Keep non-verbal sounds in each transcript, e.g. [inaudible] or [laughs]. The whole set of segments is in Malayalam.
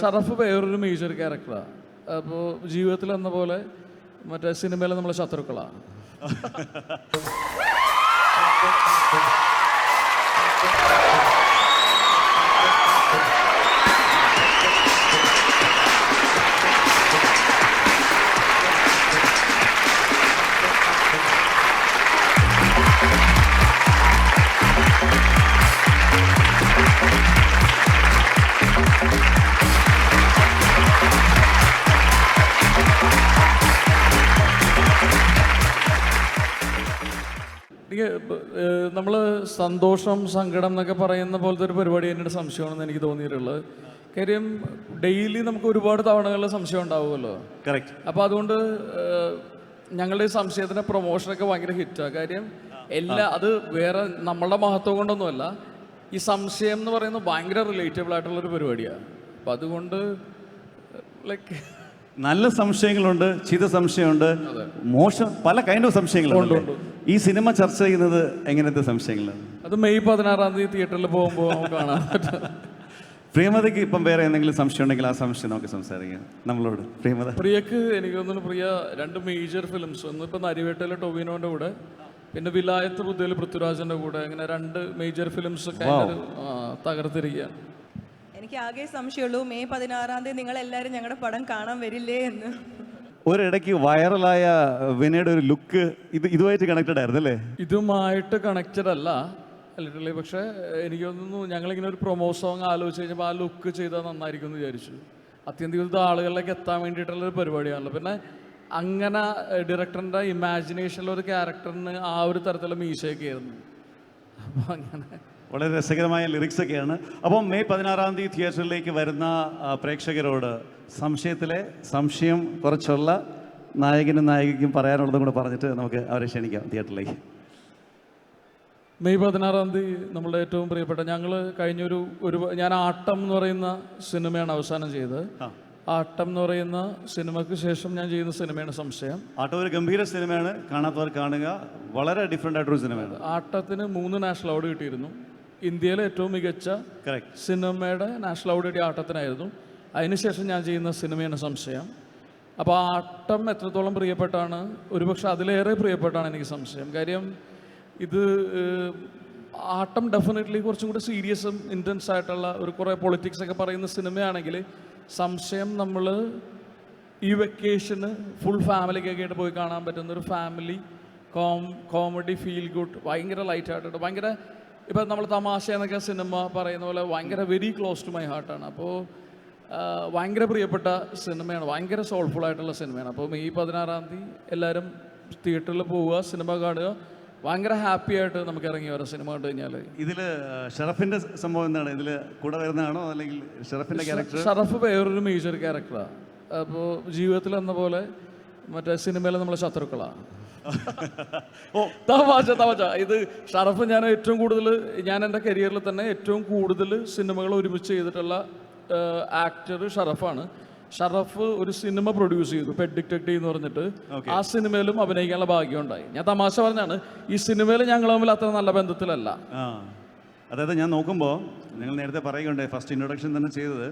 ഷറഫ് വേറൊരു മേജർ ക്യാരക്ടറാണ് അപ്പോൾ ജീവിതത്തിൽ എന്ന പോലെ മറ്റേ സിനിമയിൽ നമ്മളെ ശത്രുക്കളാണ് [laughs] എനിക്ക് നമ്മൾ സന്തോഷം സങ്കടം എന്നൊക്കെ പറയുന്ന പോലത്തെ ഒരു പരിപാടി എന്നോട് സംശയമാണെന്ന് എനിക്ക് തോന്നിയിട്ടുള്ളത്. കാര്യം ഡെയിലി നമുക്ക് ഒരുപാട് തവണകളിൽ സംശയം ഉണ്ടാവുമല്ലോ. കറക്റ്റ്. അപ്പോൾ അതുകൊണ്ട് ഞങ്ങളുടെ ഈ സംശയത്തിന്റെ പ്രൊമോഷനൊക്കെ ഭയങ്കര ഹിറ്റാണ് കാര്യം എല്ലാ അത് വേറെ നമ്മളുടെ മഹത്വം കൊണ്ടൊന്നുമല്ല. ഈ സംശയം എന്ന് പറയുന്നത് ഭയങ്കര റിലേറ്റബിൾ ആയിട്ടുള്ള ഒരു പരിപാടിയാണ് അപ്പം അതുകൊണ്ട് ലൈക്ക് നല്ല സംശയങ്ങളുണ്ട് ചീത സംശയമുണ്ട് മോശം പല കൈൻഡ് ഓഫ് സംശയങ്ങളുണ്ട്. ഈ സിനിമ ചർച്ച ചെയ്യുന്നത് എങ്ങനത്തെ സംശയങ്ങളാണ്? അത് മെയ് പതിനാറാം തീയതി തിയേറ്ററിൽ പോകുമ്പോൾ കാണാൻ പറ്റും. പ്രിയമതയ്ക്ക് ഇപ്പം വേറെ എന്തെങ്കിലും സംശയം ഉണ്ടെങ്കിൽ ആ സംശയം നമുക്ക് സംസാരിക്കാം. നമ്മളോട്. പ്രിയമത. പ്രിയക്ക് എനിക്ക് തോന്നുന്നു പ്രിയ രണ്ട് മേജർ ഫിലിംസ് ഒന്ന് ഇപ്പം നരിവേട്ടയിലെ ടൊവിനോന്റെ കൂടെ പിന്നെ വിലായത്ത് ബുദ്ധയിൽ പൃഥ്വിരാജിന്റെ കൂടെ അങ്ങനെ രണ്ട് മേജർ ഫിലിംസ് ഒക്കെ അതിനൊരു, എനിക്ക് ആകെ സംശയമുള്ളൂ മെയ് പതിനാറാം തീയതി നിങ്ങൾ എല്ലാവരും ഞങ്ങളുടെ പടം കാണാൻ വരില്ലേ എന്ന്. ഒരിടയ്ക്ക് വൈറലായ വിനയുടെ ഒരു ലുക്ക് ഇത് ഇതുമായിട്ട് കണക്റ്റഡ് ആയിരുന്നു അല്ലേ? ഇതുമായിട്ട് കണക്റ്റഡ് അല്ല. ലിറ്ററലി പക്ഷേ എനിക്ക് തോന്നുന്നു ഞങ്ങളിങ്ങനെ ഒരു പ്രൊമോ സോങ് ആലോചിച്ച് കഴിഞ്ഞപ്പോൾ ആ ലുക്ക് ചെയ്താൽ നന്നായിരിക്കും എന്ന് വിചാരിച്ചു. അത്യന്തികത ആളുകളിലേക്ക് എത്താൻ വേണ്ടിയിട്ടുള്ളൊരു പരിപാടിയാണല്ലോ. പിന്നെ അങ്ങനെ ഡയറക്ടറിന്റെ ഇമാജിനേഷനിലൊരു ക്യാരക്ടറിന് ആ ഒരു തരത്തിലുള്ള മീശയൊക്കെ ആയിരുന്നു. അപ്പോൾ അങ്ങനെ വളരെ രസകരമായ ലിറിക്സ് ഒക്കെയാണ്. അപ്പം മെയ് പതിനാറാം തീയതി തിയേറ്ററിലേക്ക് വരുന്ന പ്രേക്ഷകരോട് സംശയത്തിലെ സംശയം കുറച്ചുള്ള നായകനും നായികയ്ക്കും പറയാനുള്ളതും കൂടെ പറഞ്ഞിട്ട് നമുക്ക് അവരെ ക്ഷണിക്കാം തിയേറ്ററിലേക്ക്. മെയ് പതിനാറാം തീയതി നമ്മളുടെ ഏറ്റവും പ്രിയപ്പെട്ട ഞങ്ങൾ കഴിഞ്ഞൊരു ഒരു ഞാൻ ആട്ടം എന്ന് പറയുന്ന സിനിമയാണ് അവസാനം ചെയ്തത്. ആട്ടം എന്ന് പറയുന്ന സിനിമയ്ക്ക് ശേഷം ഞാൻ ചെയ്യുന്ന സിനിമയാണ് സംശയം. ആട്ടം ഒരു ഗംഭീര സിനിമയാണ് കാണാത്തവർ കാണുക. വളരെ ഡിഫറെന്റ് ആയിട്ടൊരു സിനിമയാണ്. ആട്ടത്തിന് മൂന്ന് നാഷണൽ അവാർഡ് കിട്ടിയിരുന്നു. ഇന്ത്യയിലെ ഏറ്റവും മികച്ച സിനിമയുടെ നാഷണൽ അവാർഡ് ആട്ടത്തിനായിരുന്നു. അതിനുശേഷം ഞാൻ ചെയ്യുന്ന സിനിമയാണ് സംശയം. അപ്പോൾ ആ ആട്ടം എത്രത്തോളം പ്രിയപ്പെട്ടാണ്? ഒരുപക്ഷെ അതിലേറെ പ്രിയപ്പെട്ടാണ് എനിക്ക് സംശയം. കാര്യം ഇത് ആട്ടം ഡെഫിനറ്റ്ലി കുറച്ചും കൂടി സീരിയസും ഇന്റൻസ് ആയിട്ടുള്ള ഒരു കുറേ പൊളിറ്റിക്സ് ഒക്കെ പറയുന്ന സിനിമയാണെങ്കിൽ സംശയം നമ്മൾ ഈ വെക്കേഷന് ഫുൾ ഫാമിലിക്കൊക്കെ ആയിട്ട് പോയി കാണാൻ പറ്റുന്ന ഒരു family com comedy feel good ഭയങ്കര ലൈറ്റ് ആയിട്ടുണ്ട്. ഭയങ്കര ഇപ്പം നമ്മൾ തമാശ എന്നൊക്കെ സിനിമ പറയുന്ന പോലെ ഭയങ്കര വെരി ക്ലോസ് ടു മൈ ഹാർട്ടാണ് അപ്പോൾ ഭയങ്കര പ്രിയപ്പെട്ട സിനിമയാണ്. ഭയങ്കര സോൾഫുൾ ആയിട്ടുള്ള സിനിമയാണ്. അപ്പോൾ മെയ് പതിനാറാം തീയതി എല്ലാവരും തിയേറ്ററിൽ പോവുക സിനിമ കാണുക. ഭയങ്കര ഹാപ്പി ആയിട്ട് നമുക്ക് ഇറങ്ങി വരാം സിനിമ കണ്ടു കഴിഞ്ഞാൽ ഇതിൽ ഷറഫിന്റെ സംഭവം എന്താണ്? ഇതിൽ കൂടെ വരുന്നതാണോ? അല്ലെങ്കിൽ ഷറഫിന്റെ ക്യാരക്ടർ ഷറഫ് വേറൊരു മേജർ ക്യാരക്ടറാണ് അപ്പോൾ ജീവിതത്തിൽ എന്ന പോലെ മറ്റേ സിനിമയിൽ നമ്മളെ ശത്രുക്കളാണ് ഓ തമാശ തമാശ ഇത് ഷറഫ് ഞാൻ ഏറ്റവും കൂടുതൽ ഞാൻ എന്റെ കരിയറിൽ തന്നെ ഏറ്റവും കൂടുതൽ സിനിമകൾ ഒരുമിച്ച് ചെയ്തിട്ടുള്ള ആക്ടർ ഷറഫാണ്. ഷറഫ് ഒരു സിനിമ പ്രൊഡ്യൂസ് ചെയ്തു പെഡ് ഡിറ്റക്റ്റീവ് എന്ന് പറഞ്ഞിട്ട്. ആ സിനിമയിലും അഭിനയിക്കാനുള്ള ഭാഗ്യം ഉണ്ടായി. ഞാൻ തമാശ പറഞ്ഞാണ് ഈ സിനിമയിൽ ഞങ്ങൾ തമ്മിൽ അത്ര നല്ല ബന്ധത്തിലല്ല. അതായത് ഞാൻ നോക്കുമ്പോൾ നിങ്ങൾ നേരത്തെ പറയുകയുണ്ടായി ഫസ്റ്റ് ഇൻട്രൊഡക്ഷൻ തന്നെ ചെയ്തത്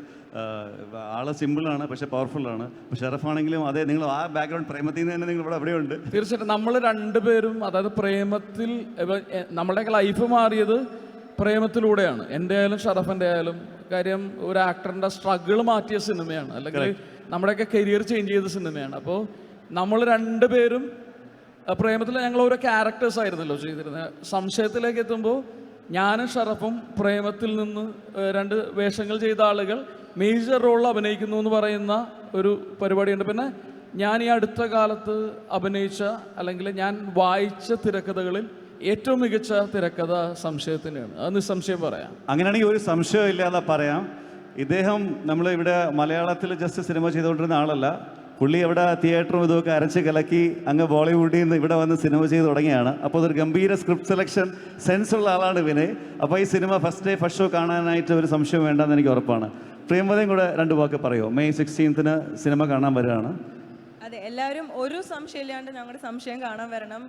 ആൾ സിമ്പിളാണ് പക്ഷേ പവർഫുള്ളാണ് ഷെറഫാണെങ്കിലും അതെ നിങ്ങൾ ആ ബാക്ക്ഗ്രൗണ്ട് പ്രേമത്തിൽ നിന്ന് തന്നെ നിങ്ങൾ ഇവിടെ എവിടെയുണ്ട് തീർച്ചയായിട്ടും നമ്മൾ രണ്ടുപേരും അതായത് പ്രേമത്തിൽ നമ്മുടെ നമ്മുടെയൊക്കെ ലൈഫ് മാറിയത് പ്രേമത്തിലൂടെയാണ്. എന്റെ ആയാലും ഷറഫിന്റെ ആയാലും കാര്യം ഒരു ആക്ടറിന്റെ സ്ട്രഗിൾ മാറ്റിയ സിനിമയാണ്. അല്ലെങ്കിൽ നമ്മുടെയൊക്കെ കരിയർ ചേഞ്ച് ചെയ്ത സിനിമയാണ്. അപ്പോൾ നമ്മൾ രണ്ടുപേരും പ്രേമത്തിൽ ഞങ്ങൾ ഓരോ ക്യാരക്ടേഴ്സ് ആയിരുന്നല്ലോ ചെയ്തിരുന്നത്. സംശയത്തിലേക്ക് എത്തുമ്പോൾ ഞാനും ഷറഫും പ്രേമത്തിൽ നിന്ന് രണ്ട് വേഷങ്ങൾ ചെയ്ത ആളുകൾ മേജർ റോളിൽ അഭിനയിക്കുന്നു എന്ന് പറയുന്ന ഒരു പരിപാടിയുണ്ട്. പിന്നെ ഞാൻ ഈ അടുത്ത കാലത്ത് അഭിനയിച്ച അല്ലെങ്കിൽ ഞാൻ വായിച്ച തിരക്കഥകളിൽ ഏറ്റവും മികച്ച തിരക്കഥ സംശയത്തിനാണ് അത് നിസ്സംശയം പറയാം. അങ്ങനെയാണെങ്കിൽ ഒരു സംശയം ഇല്ലാതെ പറയാം. ഇദ്ദേഹം നമ്മൾ ഇവിടെ മലയാളത്തിൽ ജസ്റ്റ് സിനിമ ചെയ്തുകൊണ്ടിരുന്ന ആളല്ല. പുള്ളി എവിടെ തിയേറ്ററും ഇതൊക്കെ അരച്ച് കലക്കി അങ്ങ് ബോളിവുഡിൽ നിന്ന് ഇവിടെ വന്ന് സിനിമ ചെയ്ത് തുടങ്ങിയാണ്. അപ്പോൾ അതൊരു ഗംഭീര സ്ക്രിപ്റ്റ് സെലക്ഷൻ സെൻസ് ഉള്ള ആളാണ് വിനെ അപ്പോൾ ഈ cinema first day first show കാണാനായിട്ട് ഒരു സംശയം വേണ്ടെന്ന് എനിക്ക് ഉറപ്പാണ്. പ്രിയമ്പതയും കൂടെ രണ്ട് വാക്ക് പറയുമോ മെയ് സിക്സ്റ്റീൻത്തിന് സിനിമ കാണാൻ വരികയാണ്. അതെ എല്ലാവരും ഒരു സംശയമില്ലാണ്ട് ഞങ്ങളുടെ സംശയം കാണാൻ വരണം.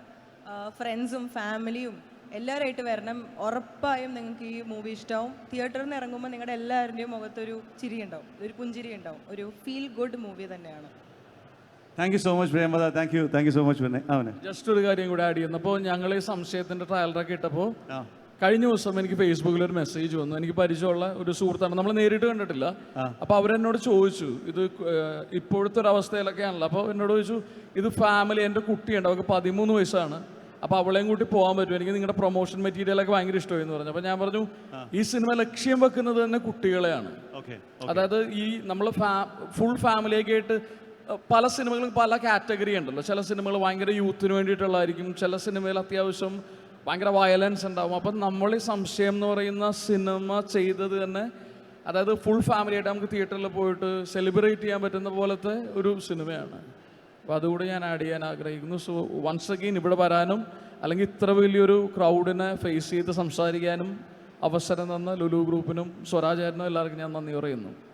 ഫ്രണ്ട്സും ഫാമിലിയും എല്ലാവരായിട്ട് വരണം. ഉറപ്പായും നിങ്ങൾക്ക് ഈ മൂവി ഇഷ്ടമാവും തിയേറ്ററിൽ നിന്ന് ഇറങ്ങുമ്പോൾ നിങ്ങളുടെ എല്ലാവരുടെയും മുഖത്തൊരു ചിരി ഉണ്ടാവും. ഒരു പുഞ്ചിരി ഉണ്ടാവും. ഒരു ഫീൽ ഗുഡ് മൂവി തന്നെയാണ്. Thank you so much പ്രേമദ thank you thank you so much പിന്നെ അവനെ ജസ്റ്റ് ഒരു കാര്യം കൂടെ ആഡ് ചെയ്യുന്നപ്പോൾ ഞങ്ങൾ ഈ സംശയത്തിന്റെ ട്രയലറൊക്കെ ഇട്ടപ്പോൾ കഴിഞ്ഞ ദിവസം എനിക്ക് ഫേസ്ബുക്കിൽ ഒരു മെസ്സേജ് വന്നു. എനിക്ക് പരിചയമുള്ള ഒരു സുഹൃത്താണ്. നമ്മൾ നേരിട്ട് കണ്ടിട്ടില്ല. അപ്പോൾ അവരെന്നോട് ചോദിച്ചു ഇത് ഇപ്പോഴത്തെ ഒരു അവസ്ഥയിലൊക്കെയാണല്ലോ. അപ്പോൾ എന്നോട് ചോദിച്ചു ഇത് ഫാമിലി എന്റെ കുട്ടിയുണ്ട്. അവൾക്ക് പതിമൂന്ന് വയസ്സാണ്. അപ്പോൾ അവളെയും കൂട്ടി പോകാൻ പറ്റും എനിക്ക് നിങ്ങളുടെ പ്രൊമോഷൻ മെറ്റീരിയലൊക്കെ ഭയങ്കര ഇഷ്ടമായി എന്ന് പറഞ്ഞു. അപ്പോൾ ഞാൻ പറഞ്ഞു ഈ സിനിമ ലക്ഷ്യം വെക്കുന്നത് തന്നെ കുട്ടികളെയാണ്. അതായത് ഈ നമ്മൾ ഫുൾ ഫാമിലിയൊക്കെ ആയിട്ട് പല സിനിമകളും പല കാറ്റഗറി ഉണ്ടല്ലോ. ചില സിനിമകൾ ഭയങ്കര യൂത്തിന് വേണ്ടിയിട്ടുള്ളതായിരിക്കും. ചില സിനിമയിൽ അത്യാവശ്യം ഭയങ്കര വയലൻസ് ഉണ്ടാവും. അപ്പം നമ്മൾ ഈ സംശയം എന്ന് പറയുന്ന സിനിമ ചെയ്തത് തന്നെ അതായത് ഫുൾ ഫാമിലി ആയിട്ട് നമുക്ക് തിയേറ്ററിൽ പോയിട്ട് സെലിബ്രേറ്റ് ചെയ്യാൻ പറ്റുന്ന പോലത്തെ ഒരു സിനിമയാണ്. അപ്പോൾ അതുകൂടി ഞാൻ ആഡ് ചെയ്യാൻ ആഗ്രഹിക്കുന്നു. സോ വൺസ് അഗെയിൻ ഇവിടെ വരാനും അല്ലെങ്കിൽ ഇത്ര വലിയൊരു ക്രൗഡിനെ ഫേസ് ചെയ്ത് സംസാരിക്കാനും അവസരം തന്ന ലുലു ഗ്രൂപ്പിനും സ്വരാചാരനും എല്ലാവർക്കും ഞാൻ നന്ദി പറയുന്നു.